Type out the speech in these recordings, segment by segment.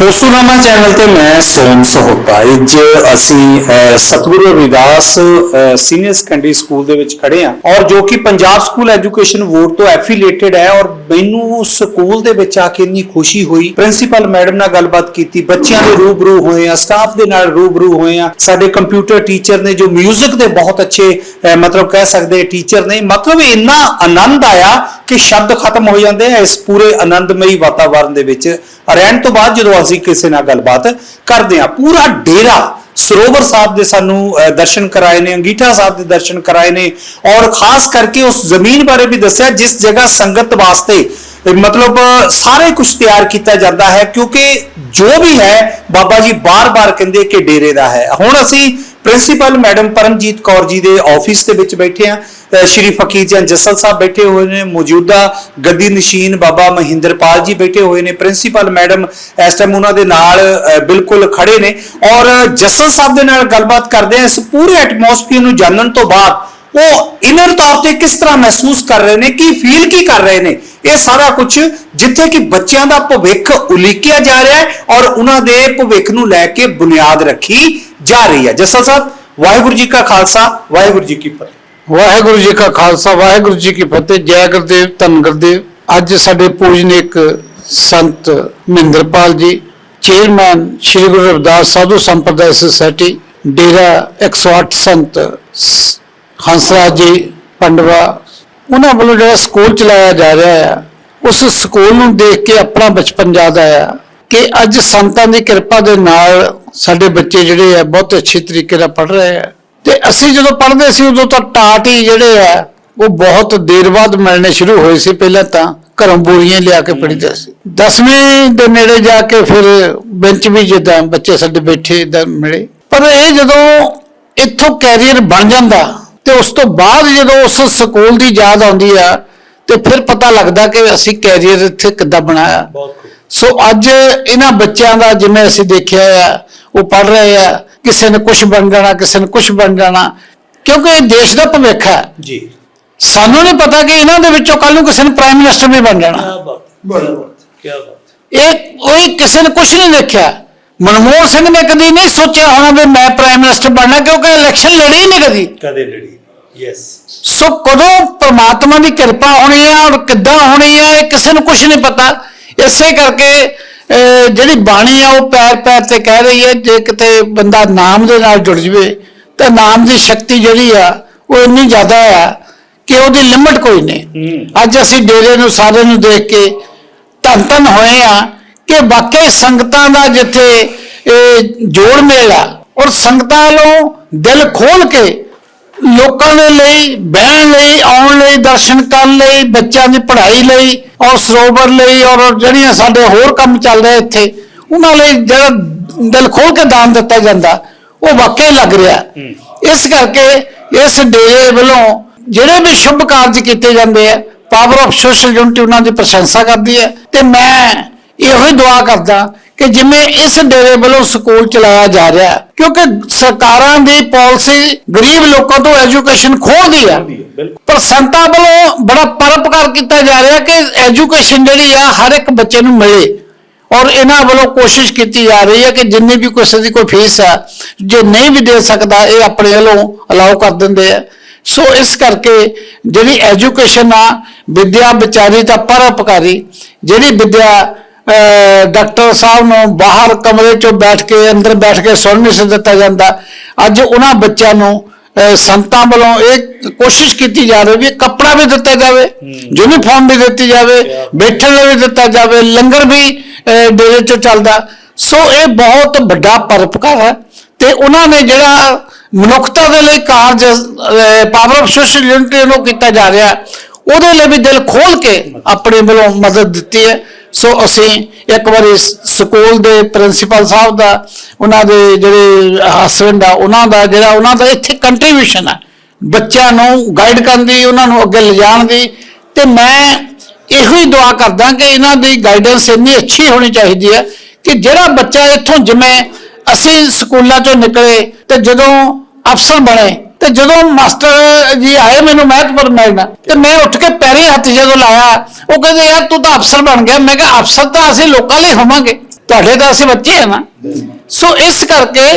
ਪੋਸੂਨਾਮਾ channel ਤੇ ਮੈਂ ਸੋਮ ਸਹੋਤਾ। ਅੱਜ ਅਸੀਂ ਅਹ, ਰਵਿਦਾਸ ਸੀਨੀਅਰ ਸੈਕੰਡਰੀ ਸਕੂਲ ਦੇ ਵਿੱਚ ਖੜੇ ਹਾਂ ਔਰ ਜੋ ਕਿ ਪੰਜਾਬ ਸਕੂਲ ਐਜੂਕੇਸ਼ਨ ਬੋਰਡ ਤੋਂ ਐਫੀਲੀਏਟਡ ਹੈ ਔਰ ਮੈਨੂੰ ਸਕੂਲ ਦੇ ਵਿੱਚ ਆ ਕੇ ਇੰਨੀ ਖੁਸ਼ੀ ਹੋਈ। ਪ੍ਰਿੰਸੀਪਲ ਮੈਡਮ ਨਾਲ ਗੱਲਬਾਤ ਕੀਤੀ ਬੱਚਿਆਂ ਦੇ ਰੂਬਰੂ ਹੋਏ ਆ ਸਟਾਫ ਦੇ ਨਾਲ ਰੂਬਰੂ ਹੋਏ ਆ ਸਾਡੇ ਕੰਪਿਊਟਰ ਟੀਚਰ ਨੇ ਜੋ 뮤직 ਦੇ ਬਹੁਤ ਅੱਛੇ ਮਤਲਬ ਕਹਿ ਸਕਦੇ ਟੀਚਰ ਨੇ ਮਤਲਬ ਇੰਨਾ ਆਨੰਦ ਆਇਆ ਕਿ ਸ਼ਬਦ ਖਤਮ ਹੋ ਜਾਂਦੇ ਆ ਇਸ ਪੂਰੇ ਆਨੰਦਮਈ ਵਾਤਾਵਰਣ ਦੇ ਵਿੱਚ। ਰਹਿਣ ਤੋਂ ਬਾਅਦ ਜਦੋਂ ਅਸੀਂ ਕਿਸੇ ਨਾਲ ਗੱਲਬਾਤ ਕਰਦੇ ਆ ਪੂਰਾ ਡੇਰਾ ਸਰੋਵਰ ਸਾਹਿਬ ਦੇ ਸਾਨੂੰ ਦਰਸ਼ਨ ਕਰਾਏ ਨੇ, ਅੰਗੀਠਾ ਸਾਹਿਬ ਦੇ ਦਰਸ਼ਨ ਕਰਾਏ ਨੇ ਔਰ ਖਾਸ ਕਰਕੇ ਉਸ ਜ਼ਮੀਨ ਬਾਰੇ ਵੀ ਦੱਸਿਆ, ਜਿਸ ਜਗ੍ਹਾ ਸੰਗਤ ਵਾਸਤੇ ਮਤਲਬ, ਸਾਰੇ ਕੁਝ ਤਿਆਰ ਕੀਤਾ ਜਾਂਦਾ ਹੈ, ਕਿਉਂਕਿ ਜੋ ਵੀ ਹੈ, ਬਾਬਾ ਜੀ ਬਾਰ-ਬਾਰ ਕਹਿੰਦੇ ਕਿ ਡੇਰੇ ਦਾ ਹੈ। ਹੁਣ ਅਸੀਂ ਪ੍ਰਿੰਸੀਪਲ ਮੈਡਮ ਪਰਮਜੀਤ ਕੌਰ ਜੀ ਦੇ ਆਫਿਸ ਦੇ ਵਿੱਚ ਬੈਠੇ ਆ। ਸ਼੍ਰੀ ਫਕੀਰ ਜਨ ਜਸਲ ਸਾਹਿਬ ਬੈਠੇ ਹੋਏ ਨੇ, ਮੌਜੂਦਾ ਗੱਦੀ ਨਸ਼ੀਨ ਬਾਬਾ ਮਹਿੰਦਰਪਾਲ ਜੀ ਬੈਠੇ ਹੋਏ ਨੇ। ਪ੍ਰਿੰਸੀਪਲ ਮੈਡਮ ਇਸ ਟਾਈਮ ਉਹਨਾਂ ਦੇ ਨਾਲ ਬਿਲਕੁਲ ਖੜੇ ਨੇ। ਔਰ ਜਸਲ ਸਾਹਿਬ ਦੇ ਨਾਲ ਗੱਲਬਾਤ ਕਰਦੇ ਆ। ਇਸ ਪੂਰੇ ਐਟਮੋਸਫੀਅਰ ਨੂੰ ਜਾਣਨ ਤੋਂ ਬਾਅਦ ਉਹ ਇਨਰ ਤੌਰ ਤੇ ਕਿਸ ਤਰ੍ਹਾਂ ਮਹਿਸੂਸ ਕਰ ਰਹੇ ਨੇ, ਕੀ ਫੀਲ ਕੀ ਕਰ ਰਹੇ ਨੇ, ਇਹ ਸਾਰਾ ਕੁਝ ਜਿੱਥੇ ਕਿ ਬੱਚਿਆਂ ਦਾ ਭਵਿੱਖ ਉਲੀਕਿਆ ਜਾ ਰਿਹਾ ਹੈ ਔਰ ਉਹਨਾਂ ਦੇ ਭਵਿੱਖ ਨੂੰ ਲੈ ਕੇ ਬੁਨਿਆਦ ਰੱਖੀ ਜਾ ਰਹੀ ਹੈ। ਜਸਲ ਸਾਹਿਬ, ਵਾਹਿਗੁਰੂ ਜੀ ਕਾ ਖਾਲਸਾ, ਵਾਹਿਗੁਰੂ ਜੀ ਕੀ ਫਤਿਹ। ਵਾਹਿਗੁਰੂ ਜੀ ਕਾ ਖਾਲਸਾ, ਵਾਹਿਗੁਰੂ ਜੀ ਕੀ ਫਤਿਹ। ਜੈ ਗੁਰਦੇਵ, ਧੰਨ ਗੁਰਦੇਵ। ਅੱਜ ਸਾਡੇ ਪੂਜਨੀਕ ਸੰਤ ਮਹਿੰਦਰਪਾਲ ਜੀ, ਚੇਅਰਮੈਨ ਸ੍ਰੀ ਗੁਰੂ ਰਵਿਦਾਸ ਸਾਧੂ ਸੰਪਰਦਾਇ ਸੁਸਾਇਟੀ, ਡੇਰਾ 108 ਸੰਤ ਹੰਸਰਾਜ ਜੀ, ਪੰਡਵਾ, ਉਹਨਾਂ ਵੱਲੋਂ ਜਿਹੜਾ ਸਕੂਲ ਚਲਾਇਆ ਜਾ ਰਿਹਾ ਹੈ, ਉਸ ਸਕੂਲ ਨੂੰ ਦੇਖ ਕੇ ਆਪਣਾ ਬਚਪਨ ਯਾਦ ਆਇਆ ਕਿ ਅੱਜ ਸੰਤਾਂ ਦੀ ਕਿਰਪਾ ਦੇ ਨਾਲ ਸਾਡੇ ਬੱਚੇ ਜਿਹੜੇ ਆ, ਬਹੁਤ ਅੱਛੇ ਤਰੀਕੇ ਨਾਲ ਪੜ੍ਹ ਰਹੇ ਆ। ਤੇ ਅਸੀਂ ਜਦੋਂ ਪੜ੍ਹਦੇ ਸੀ, ਉਦੋਂ ਤਾਂ ਟਾਟ ਹੀ ਜਿਹੜੇ ਆ, ਉਹ ਬਹੁਤ ਦੇਰ ਬਾਅਦ ਮਿਲਣੇ ਸ਼ੁਰੂ ਹੋਏ ਸੀ, ਪਹਿਲਾਂ ਤਾਂ ਘਰੋਂ ਬੋਰੀਆਂ ਲਿਆ ਕੇ ਪੜ੍ਹਦੇ ਸੀ। 10ਵੀਂ ਦੇ ਨੇੜੇ ਜਾ ਕੇ ਫਿਰ ਬੈਂਚ ਵੀ ਜਿੱਦਾਂ ਬੱਚੇ ਸਾਡੇ ਬੈਠੇ ਇਦਾਂ ਮਿਲੇ ਪਰ ਇਹ ਜਦੋਂ ਇੱਥੋਂ ਕੈਰੀਅਰ ਬਣ ਜਾਂਦਾ ਤੇ ਉਸ ਤੋਂ ਬਾਅਦ ਜਦੋਂ ਉਸ ਸਕੂਲ ਦੀ ਯਾਦ ਆਉਂਦੀ ਆ ਤੇ ਫਿਰ ਪਤਾ ਲੱਗਦਾ ਕਿ ਅਸੀਂ ਕੈਰੀਅਰ ਇੱਥੇ ਕਿੱਦਾਂ ਬਣਾਇਆ। ਸੋ ਅੱਜ ਇਹਨਾਂ ਬੱਚਿਆਂ ਦਾ ਜਿਵੇਂ ਅਸੀਂ ਦੇਖਿਆ ਆ ਉਹ ਪੜ ਰਹੇ ਆ ਕਿਸੇ ਨੇ ਕੁਝ ਬਣ ਜਾਣਾ ਕਿਸੇ ਨੇ ਕੁਝ ਬਣ ਜਾਣਾ ਕਿਉਂਕਿ ਇਹ ਦੇਸ਼ ਦਾ ਭਵਿੱਖ ਹੈ। ਜੀ। ਸਾਨੂੰ ਨਹੀਂ ਪਤਾ ਕਿ ਇਹਨਾਂ ਦੇ ਵਿੱਚੋਂ ਕੱਲ ਨੂੰ ਕਿਸੇ ਨੇ ਪ੍ਰਾਈਮ ਮਿਨਿਸਟਰ ਵੀ ਬਣ ਜਾਣਾ। ਬਾਤ ਕੀ ਬਾਤ। ਇਹ ਉਹ ਕਿਸੇ ਨੇ ਕੁਝ ਨਹੀਂ ਦੇਖਿਆ ਮਨਮੋਹਨ ਸਿੰਘ ਨੇ ਕਦੀ ਨਹੀਂ ਸੋਚਿਆ ਹੋਣਾ ਵੀ ਮੈਂ ਪ੍ਰਾਈਮ ਮਿਨਿਸਟਰ ਬਣਨਾ ਕਿਉਂਕਿ ਇਲੈਕਸ਼ਨ ਲੜੀ ਹੀ ਨਹੀਂ ਕਦੀ। ਕਦੇ ਲੜੀ ਯੈਸ ਸੋ ਕਦੋਂ ਪ੍ਰਮਾਤਮਾ ਦੀ ਕਿਰਪਾ ਹੋਣੀ ਹੈ ਔਰ ਕਿੱਦਾਂ ਹੋਣੀ ਹੈ ਇਹ ਕਿਸੇ ਨੂੰ ਕੁਝ ਨਹੀਂ ਪਤਾ। ਇਸੇ ਕਰਕੇ ਜਿਹੜੀ ਬਾਣੀ ਆ ਉਹ ਪੈਰ ਪੈਰ ਤੇ ਕਹਿ ਰਹੀ ਹੈ ਜੇ ਕਿਤੇ ਬੰਦਾ ਨਾਮ ਦੇ ਨਾਲ ਜੁੜ ਜਵੇ ਤਾਂ ਨਾਮ ਦੀ ਸ਼ਕਤੀ ਜਿਹੜੀ ਆ ਉਹ ਇੰਨੀ ਜ਼ਿਆਦਾ ਆ ਕਿ ਉਹਦੀ ਲਿਮਟ ਕੋਈ ਨਹੀਂ। ਅੱਜ ਅਸੀਂ ਡੇਰੇ ਨੂੰ ਸਾਰੇ ਨੂੰ ਦੇਖ ਕੇ ਧੰਨ ਧੰਨ ਹੋਏ ਆ। ਕਿ ਵਾਕਈ ਸੰਗਤਾਂ ਦਾ ਜਿੱਥੇ ਇਹ ਜੋੜ ਮੇਲ ਆ, ਔਰ ਸੰਗਤਾਂ ਵੱਲੋਂ ਦਿਲ ਖੋਲ ਕੇ ਲੋਕਾਂ ਦੇ ਲਈ, ਬਹਿਣ ਲਈ, ਆਉਣ ਲਈ, ਦਰਸ਼ਨ ਕਰਨ ਲਈ, ਬੱਚਿਆਂ ਦੀ ਪੜ੍ਹਾਈ ਲਈ, ਔਰ ਸਰੋਵਰ ਲਈ, ਔਰ ਜਿਹੜੀਆਂ ਸਾਡੇ ਹੋਰ ਕੰਮ ਚੱਲ ਰਹੇ ਇੱਥੇ, ਉਹਨਾਂ ਲਈ ਜਿਹੜਾ ਦਿਲ ਖੋਲ ਕੇ ਦਾਨ ਦਿੱਤਾ ਜਾਂਦਾ, ਉਹ ਵਾਕਈ ਲੱਗ ਰਿਹਾ। ਇਸ ਕਰਕੇ ਇਸ ਡੇਰੇ ਵੱਲੋਂ ਜਿਹੜੇ ਵੀ ਸ਼ੁਭ ਕਾਰਜ ਕੀਤੇ ਜਾਂਦੇ ਆ ਪਾਵਰ ਆਫ ਸੋਸ਼ਲ ਯੂਨਿਟੀ ਉਹਨਾਂ ਦੀ ਪ੍ਰਸ਼ੰਸਾ ਕਰਦੀ ਹੈ, ਤੇ ਮੈਂ ਇਹੋ ਹੀ ਦੁਆ ਕਰਦਾ ਕਿ ਜਿਵੇਂ ਇਸ ਡੇਰੇ ਵੱਲੋਂ ਸਕੂਲ ਚਲਾਇਆ ਜਾ ਰਿਹਾ ਹੈ, ਕਿਉਂਕਿ ਸਰਕਾਰਾਂ ਦੀ ਪਾਲਿਸੀ ਗਰੀਬ ਲੋਕਾਂ ਤੋਂ ਐਜੂਕੇਸ਼ਨ ਖੋਹਦੀ ਆ। ਪਰ ਸੰਤਾਂ ਵੱਲੋਂ ਬੜਾ ਪਰਪਕਾਰ ਕੀਤਾ ਜਾ ਰਿਹਾ ਕਿ ਐਜੂਕੇਸ਼ਨ ਜਿਹੜੀ ਆ ਹਰ ਇੱਕ ਬੱਚੇ ਨੂੰ ਮਿਲੇ। ਔਰ ਇਹਨਾਂ ਵੱਲੋਂ ਕੋਸ਼ਿਸ਼ ਕੀਤੀ ਜਾ ਰਹੀ ਹੈ ਕਿ ਜਿੰਨੀ ਵੀ ਕਿਸੇ ਦੀ ਕੋਈ ਫੀਸ ਆ ਜੇ ਨਹੀਂ ਵੀ ਦੇ ਸਕਦਾ ਇਹ ਆਪਣੇ ਵੱਲੋਂ ਅਲਾਉ ਕਰ ਦਿੰਦੇ ਆ। ਸੋ ਇਸ ਕਰਕੇ ਜਿਹੜੀ ਐਜੂਕੇਸ਼ਨ ਆ ਵਿਦਿਆ ਵਿਚਾਰੀ ਤਾਂ ਪਰਉਪਕਾਰੀ ਜਿਹੜੀ ਵਿਦਿਆ ਡਾਕਟਰ ਸਾਹਿਬ ਨੂੰ ਬਾਹਰ ਕਮਰੇ 'ਚੋਂ ਬੈਠ ਕੇ ਅੰਦਰ ਬੈਠ ਕੇ ਸੁਣ ਨਹੀਂ ਸੀ ਦਿੱਤਾ ਜਾਂਦਾ। ਅੱਜ ਉਹਨਾਂ ਬੱਚਿਆਂ ਨੂੰ ਸੰਤਾਂ ਵੱਲੋਂ ਇਹ ਕੋਸ਼ਿਸ਼ ਕੀਤੀ ਜਾ ਰਹੀ ਵੀ ਕੱਪੜਾ ਵੀ ਦਿੱਤਾ ਜਾਵੇ ਯੂਨੀਫਾਰਮ ਵੀ ਦਿੱਤੀ ਜਾਵੇ ਬੈਠਣ ਲਈ ਵੀ ਦਿੱਤਾ ਜਾਵੇ ਲੰਗਰ ਵੀ ਡੇਰੇ 'ਚੋਂ ਚੱਲਦਾ। ਸੋ ਇਹ ਬਹੁਤ ਵੱਡਾ ਪਰਉਪਕਾਰ ਹੈ ਤੇ ਉਹਨਾਂ ਨੇ ਜਿਹੜਾ ਮਨੁੱਖਤਾ ਦੇ ਲਈ ਕਾਰਜ ਪਾਵਰ ਆਫ ਸੋਸ਼ਲ ਯੂਨਿਟੀ ਨੂੰ ਕੀਤਾ ਜਾ ਰਿਹਾ ਉਹਦੇ ਲਈ ਵੀ ਦਿਲ ਖੋਲ ਕੇ ਆਪਣੇ ਵੱਲੋਂ ਮਦਦ ਦਿੱਤੀ ਹੈ। ਸੋ ਅਸੀਂ ਇੱਕ ਵਾਰੀ ਸਕੂਲ ਦੇ ਪ੍ਰਿੰਸੀਪਲ ਸਾਹਿਬ ਦਾ, ਉਹਨਾਂ ਦੇ ਜਿਹੜੇ ਹਸਬੰਡ ਆ, ਉਹਨਾਂ ਦਾ ਜਿਹੜਾ, ਉਹਨਾਂ ਦਾ ਇੱਥੇ ਕੰਟਰੀਬਿਊਸ਼ਨ ਆ। ਬੱਚਿਆਂ ਨੂੰ ਗਾਈਡ ਕਰਨ ਦੀ, ਉਹਨਾਂ ਨੂੰ ਅੱਗੇ ਲਿਜਾਣ ਦੀ। ਤੇ ਮੈਂ ਇਹੋ ਹੀ ਦੁਆ ਕਰਦਾ ਕਿ ਇਹਨਾਂ ਦੀ ਗਾਈਡੈਂਸ ਇੰਨੀ ਅੱਛੀ ਹੋਣੀ ਚਾਹੀਦੀ ਹੈ ਕਿ ਜਿਹੜਾ ਬੱਚਾ ਇੱਥੋਂ ਜਿਵੇਂ ਅਸੀਂ ਸਕੂਲਾਂ ਚੋਂ ਨਿਕਲੇ ਤੇ ਜਦੋਂ ਅਫਸਰ ਬਣੇ ਤੇ ਜਦੋਂ ਮਾਸਟਰ ਜੀ ਆਏ ਮੈਨੂੰ ਮਹਿਤਪੁਰ ਮਿਲਣਾ ਤੇ ਮੈਂ ਉੱਠ ਕੇ ਪੈਰੀ ਹੱਥ ਜਦੋਂ ਲਾਇਆ ਉਹ ਕਹਿੰਦੇ ਯਾਰ ਤੂੰ ਤਾਂ ਅਫਸਰ ਬਣ ਗਿਆ। ਮੈਂ ਕਿਹਾ ਅਫਸਰ ਤਾਂ ਅਸੀਂ ਲੋਕਾਂ ਲਈ ਹੋਵਾਂਗੇ। ਤੁਹਾਡੇ ਤਾਂ ਅਸੀਂ ਬੱਚੇ ਆ ਨਾ। ਸੋ ਇਸ ਕਰਕੇ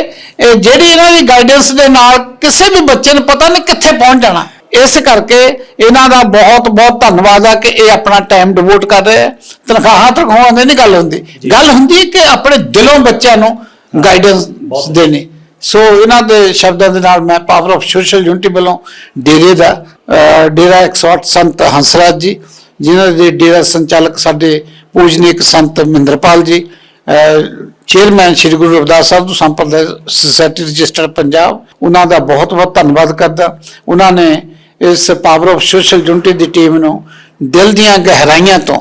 ਜਿਹੜੀ ਇਹਨਾਂ ਦੀ ਗਾਈਡੈਂਸ ਦੇ ਨਾਲ ਕਿਸੇ ਵੀ ਬੱਚੇ ਨੂੰ ਪਤਾ ਨਹੀਂ ਕਿੱਥੇ ਪਹੁੰਚ ਜਾਣਾ ਇਸ ਕਰਕੇ ਇਹਨਾਂ ਦਾ ਬਹੁਤ ਬਹੁਤ ਧੰਨਵਾਦ ਆ ਕਿ ਇਹ ਆਪਣਾ ਟਾਈਮ ਡਿਵੋਟ ਕਰ ਰਹੇ ਆ। ਤਨਖਾਹਾਂ ਤਨਖਾਹਾਂ ਦੀ ਨਹੀਂ ਗੱਲ ਹੁੰਦੀ। ਗੱਲ ਹੁੰਦੀ ਹੈ ਕਿ ਆਪਣੇ ਦਿਲੋਂ ਬੱਚਿਆਂ ਨੂੰ ਗਾਈਡੈਂਸ ਦੇਣੀ। ਸੋ ਇਹਨਾਂ ਦੇ ਸ਼ਬਦਾਂ ਦੇ ਨਾਲ ਮੈਂ ਪਾਵਰ ਆਫ ਸੋਸ਼ਲ ਯੂਨਿਟੀ ਵੱਲੋਂ ਡੇਰੇ ਦਾ ਅਹ, ਡੇਰਾ 108 ਸੰਤ ਹੰਸਰਾਜ ਜੀ ਜਿਨ੍ਹਾਂ ਦੇ ਡੇਰਾ ਸੰਚਾਲਕ ਸਾਡੇ ਪੂਜਨੀਕ ਸੰਤ ਮਹਿੰਦਰਪਾਲ ਜੀ ਚੇਅਰਮੈਨ ਸ੍ਰੀ ਗੁਰੂ ਰਵਿਦਾਸ ਸਾਹਿਬ ਤੋਂ ਸੰਪਰਦਾਇ ਸੁਸਾਇਟੀ ਰਜਿਸਟਰ ਪੰਜਾਬ ਉਹਨਾਂ ਦਾ ਬਹੁਤ ਬਹੁਤ ਧੰਨਵਾਦ ਕਰਦਾ। ਉਹਨਾਂ ਨੇ ਇਸ ਪਾਵਰ ਆਫ ਸੋਸ਼ਲ ਯੂਨਿਟੀ ਦੀ ਟੀਮ ਨੂੰ ਦਿਲ ਦੀਆਂ ਗਹਿਰਾਈਆਂ ਤੋਂ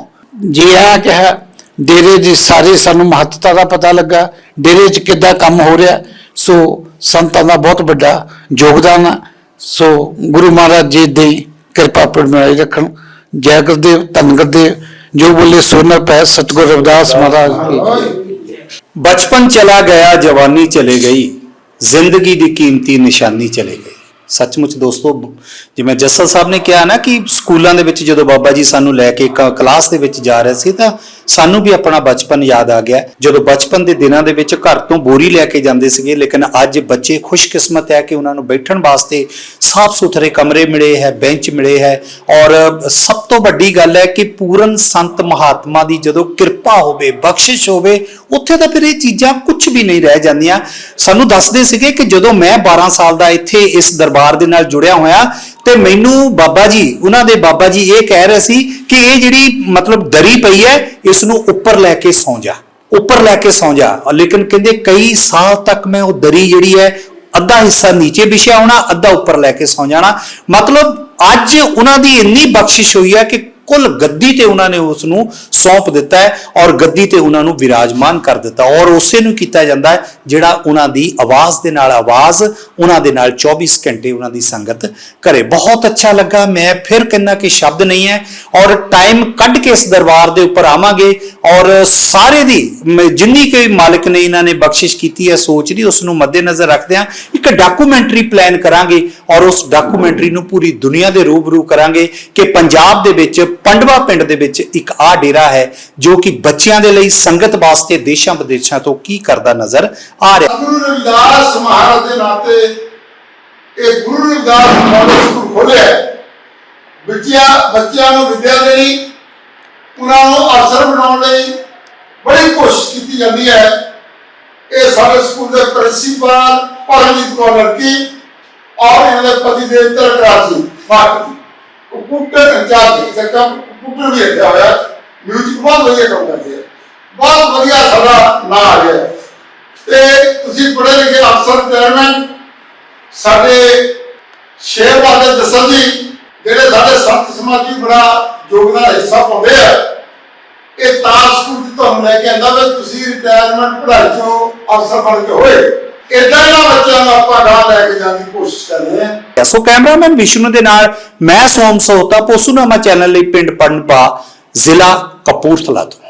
ਜੀ ਆ ਕਿਹਾ ਡੇਰੇ ਦੀ ਸਾਰੀ ਸਾਨੂੰ ਮਹੱਤਤਾ ਦਾ ਪਤਾ ਲੱਗਾ ਡੇਰੇ 'ਚ ਕਿੱਦਾਂ ਕੰਮ ਹੋ ਰਿਹਾ ਸੋ ਸੰਤਾਂ ਦਾ ਬਹੁਤ ਵੱਡਾ ਯੋਗਦਾਨ ਹੈ। ਸੋ ਗੁਰੂ ਮਹਾਰਾਜ ਜੀ ਦੀ ਕਿਰਪਾ ਪਰਮਾਈ ਰੱਖਣ। ਜੈ ਗੁਰਦੇਵ, ਧੰਨ ਗੁਰਦੇਵ, ਜੋ ਬੋਲੇ ਸੋਨਰ ਪੈ ਸਤਿਗੁਰ ਰਵਿਦਾਸ ਮਹਾਰਾਜ ਕੀ ਬਚਪਨ ਚਲਾ ਗਿਆ, ਜਵਾਨੀ ਚਲੇ ਗਈ। ਜ਼ਿੰਦਗੀ ਦੀ ਕੀਮਤੀ ਨਿਸ਼ਾਨੀ ਚਲੇ ਗਈ ਸੱਚਮੁੱਚ ਦੋਸਤੋ, ਜਿਵੇਂ ਜੱਸਲ ਸਾਹਿਬ ਨੇ ਕਿਹਾ ਨਾ ਕਿ ਸਕੂਲਾਂ ਦੇ ਵਿੱਚ ਜਦੋਂ ਬਾਬਾ ਜੀ ਸਾਨੂੰ ਲੈ ਕੇ ਕਲਾਸ ਦੇ ਵਿੱਚ ਜਾ ਰਹੇ ਸੀ ਤਾਂ ਸਾਨੂੰ ਵੀ ਆਪਣਾ ਬਚਪਨ ਯਾਦ ਆ ਗਿਆ। ਜਦੋਂ ਬਚਪਨ ਦੇ ਦਿਨਾਂ ਦੇ ਵਿੱਚ ਘਰ ਤੋਂ ਬੋਰੀ ਲੈ ਕੇ ਜਾਂਦੇ ਸੀਗੇ, ਲੇਕਿਨ ਅੱਜ ਬੱਚੇ ਖੁਸ਼ਕਿਸਮਤ ਹੈ ਕਿ ਉਹਨਾਂ ਨੂੰ ਬੈਠਣ ਵਾਸਤੇ ਸਾਫ਼ ਸੁਥਰੇ ਕਮਰੇ ਮਿਲੇ ਹੈ, ਬੈਂਚ ਮਿਲੇ ਹੈ ਔਰ ਸਭ ਤੋਂ ਵੱਡੀ ਗੱਲ ਹੈ ਕਿ ਪੂਰਨ ਸੰਤ ਮਹਾਤਮਾ ਦੀ ਜਦੋਂ ਕਿਰਪਾ ਹੋਵੇ, ਬਖਸ਼ਿਸ਼ ਹੋਵੇ, ਉੱਥੇ ਤਾਂ ਫਿਰ ਇਹ ਚੀਜ਼ਾਂ ਕੁਝ ਵੀ ਨਹੀਂ ਰਹਿ ਜਾਂਦੀਆਂ। ਸਾਨੂੰ ਦੱਸਦੇ ਸੀਗੇ ਕਿ ਜਦੋਂ ਮੈਂ 12 ਸਾਲ ਦਾ ਇੱਥੇ ਇਸ ਦਰ ਦਰਬਾਰ ਦੇ ਨਾਲ ਜੁੜਿਆ ਹੋਇਆ ਤੇ ਮੈਨੂੰ ਬਾਬਾ ਜੀ, ਉਹਨਾਂ ਦੇ ਬਾਬਾ ਜੀ ਇਹ ਕਹਿ ਰਹੇ ਸੀ ਕਿ ਇਹ ਜਿਹੜੀ ਮਤਲਬ ਦਰੀ ਪਈ ਹੈ ਇਸ ਨੂੰ ਉੱਪਰ ਲੈ ਕੇ ਸੌਂ ਜਾ, ਉੱਪਰ ਲੈ ਕੇ ਸੌਂ ਜਾ। ਲੇਕਿਨ ਕਹਿੰਦੇ ਕਈ ਸਾਲ ਤੱਕ ਮੈਂ ਉਹ ਦਰੀ ਜਿਹੜੀ ਹੈ, ਅੱਧਾ ਹਿੱਸਾ ਨੀਚੇ ਵਿਛਿਆ ਹੋਣਾ, ਅੱਧਾ ਉੱਪਰ ਲੈ ਕੇ ਸੌਂ ਜਾਣਾ। ਮਤਲਬ ਅੱਜ ਉਹਨਾਂ ਦੀ ਇੰਨੀ ਬਖਸ਼ਿਸ਼ ਹੋਈ ਹੈ ਕਿ ਕੁੱਲ ਗੱਦੀ ਤੇ ਉਹਨਾਂ ਨੇ ਉਸ ਨੂੰ ਸੌਂਪ ਦਿੱਤਾ ਹੈ ਔਰ ਗੱਦੀ ਤੇ ਉਹਨਾਂ ਨੂੰ ਵਿਰਾਜਮਾਨ ਕਰ ਦਿੱਤਾ ਔਰ ਉਸੇ ਨੂੰ ਕੀਤਾ ਜਾਂਦਾ ਹੈ ਜਿਹੜਾ ਉਹਨਾਂ ਦੀ ਆਵਾਜ਼ ਦੇ ਨਾਲ ਆਵਾਜ਼, ਉਹਨਾਂ ਦੇ ਨਾਲ 24 ਘੰਟੇ ਉਹਨਾਂ ਦੀ ਸੰਗਤ ਕਰੇ। ਬਹੁਤ ਅੱਛਾ ਲੱਗਾ, ਮੈਂ ਫਿਰ ਕਹਿੰਦਾ ਕਿ ਸ਼ਬਦ ਨਹੀਂ ਹੈ। ਔਰ ਟਾਈਮ ਕੱਢ ਕੇ ਇਸ ਦਰਬਾਰ ਦੇ ਉੱਪਰ ਆਵਾਂਗੇ ਔਰ ਸਾਰੇ ਦੀ ਜਿੰਨੀ ਕੋਈ ਮਾਲਕ ਨੇ ਇਹਨਾਂ ਨੇ ਬਖਸ਼ਿਸ਼ ਕੀਤੀ ਹੈ, ਸੋਚ ਦੀ, ਉਸ ਨੂੰ ਮੱਦੇਨਜ਼ਰ ਰੱਖਦਿਆਂ ਇੱਕ ਡਾਕੂਮੈਂਟਰੀ ਪਲਾਨ ਕਰਾਂਗੇ ਔਰ ਉਸ ਡਾਕੂਮੈਂਟਰੀ ਨੂੰ ਪੂਰੀ ਦੁਨੀਆ ਦੇ ਰੂਬਰੂ ਕਰਾਂਗੇ ਕਿ ਪੰਜਾਬ ਦੇ ਵਿੱਚ ਪੰਡਵਾ ਪਿੰਡ ਦੇ ਵਿੱਚ ਇੱਕ ਆ ਡੇਰਾ ਹੈ ਜੋ ਕਿ ਬੱਚਿਆਂ ਦੇ ਲਈ ਸੰਗਤ ਵਾਸਤੇ ਦੇਸ਼ਾਂ ਵਿਦੇਸ਼ਾਂ ਤੋਂ ਕੀ ਕਰਦਾ ਨਜ਼ਰ ਆ ਰਿਹਾ ਗੁਰੂ ਰਵਿਦਾਸ ਮਹਾਰਾਜ ਦੇ ਨਾਤੇ ਇਹ ਗੁਰੂ ਰਵਿਦਾਸ ਮਾਡਲ ਸਕੂਲ ਖੋਲਿਆ ਬੱਚਿਆਂ ਬੱਚਿਆਂ ਨੂੰ ਵਿੱਦਿਆ ਦੇਣੀ, ਉਹਨਾਂ ਨੂੰ ਅਫਸਰ ਬਣਾਉਣ ਲਈ ਬੜੀ ਕੋਸ਼ਿਸ਼ ਕੀਤੀ ਜਾਂਦੀ ਹੈ। ਇਹ ਸਾਡੇ ਸਕੂਲ ਦੇ ਪ੍ਰਿੰਸੀਪਲ ਪਰਮਜੀਤ ਕੌਰ ਲੜਕੀ ਔਰ ਇਹਨਾਂ ਦੇ ਪਤੀ ਦੇਵ ਤਰਕਰਾਜ ਜੀ ਫਾਟੀ ਕੰਪਿਊਟਰ ਇੰਚਾਰਜ ਹੈ ਕੰਪਿਊਟਰ ਵੀ ਇੱਥੇ ਹੋਇਆ ਮਿਊਜ਼ਿਕ ਬਹੁਤ ਵਧੀਆ ਕੰਮ ਕਰਦੇ ਆ। ਬਹੁਤ ਵਧੀਆ ਸਾਡਾ ਨਾਂ ਆ ਗਿਆ। ਹੈ। ਤੇ ਤੁਸੀਂ ਪੜ੍ਹੇ ਲਿਖੇ ਅਫਸਰ ਚੇਅਰਮੈਨ, ਸਾਡੇ ਸ਼ੇਰ ਬਾਦਲ ਜਸਲ ਜੀ, ਜਿਹੜੇ ਸਾਡੇ ਸੰਤ ਸਮਾਜੀ ਬੜਾ ਯੋਗਦਾਨ ਹਿੱਸਾ ਪਾਉਂਦੇ ਆ, ਇਹ ਤਾਂ ਸਕੂਲ ਚ ਤੁਹਾਨੂੰ ਲੈ ਕੇ ਆਂਦਾ ਵੀ ਤੁਸੀਂ ਰਿਟਾਇਰਮੈਂਟ ਪੜ੍ਹਾਈ ਚੋਂ ਅਫਸਰ ਬਣ ਕੇ ਹੋਏ। ਇਦਾਂ ਇਹਨਾਂ ਬੱਚਿਆਂ ਨੂੰ ਆਪਾਂ ਗਾਂ ਲੈ ਕੇ ਜਾਣ ਦੀ ਕੋਸ਼ਿਸ਼ ਕਰ ਰਹੇ ਹਾਂ ਸੋ ਕੈਮਰਾਮੈਨ ਵਿਸ਼ਨੂੰ ਦੇ ਨਾਲ ਮੈਂ ਸੋਮ ਸੋਤਾ, ਪੋਸੂਨਾਮਾ ਚੈਨਲ ਲਈ ਪਿੰਡ ਪੜਨਪਾ ਜ਼ਿਲ੍ਹਾ ਕਪੂਰਥਲਾ ਤੋਂ।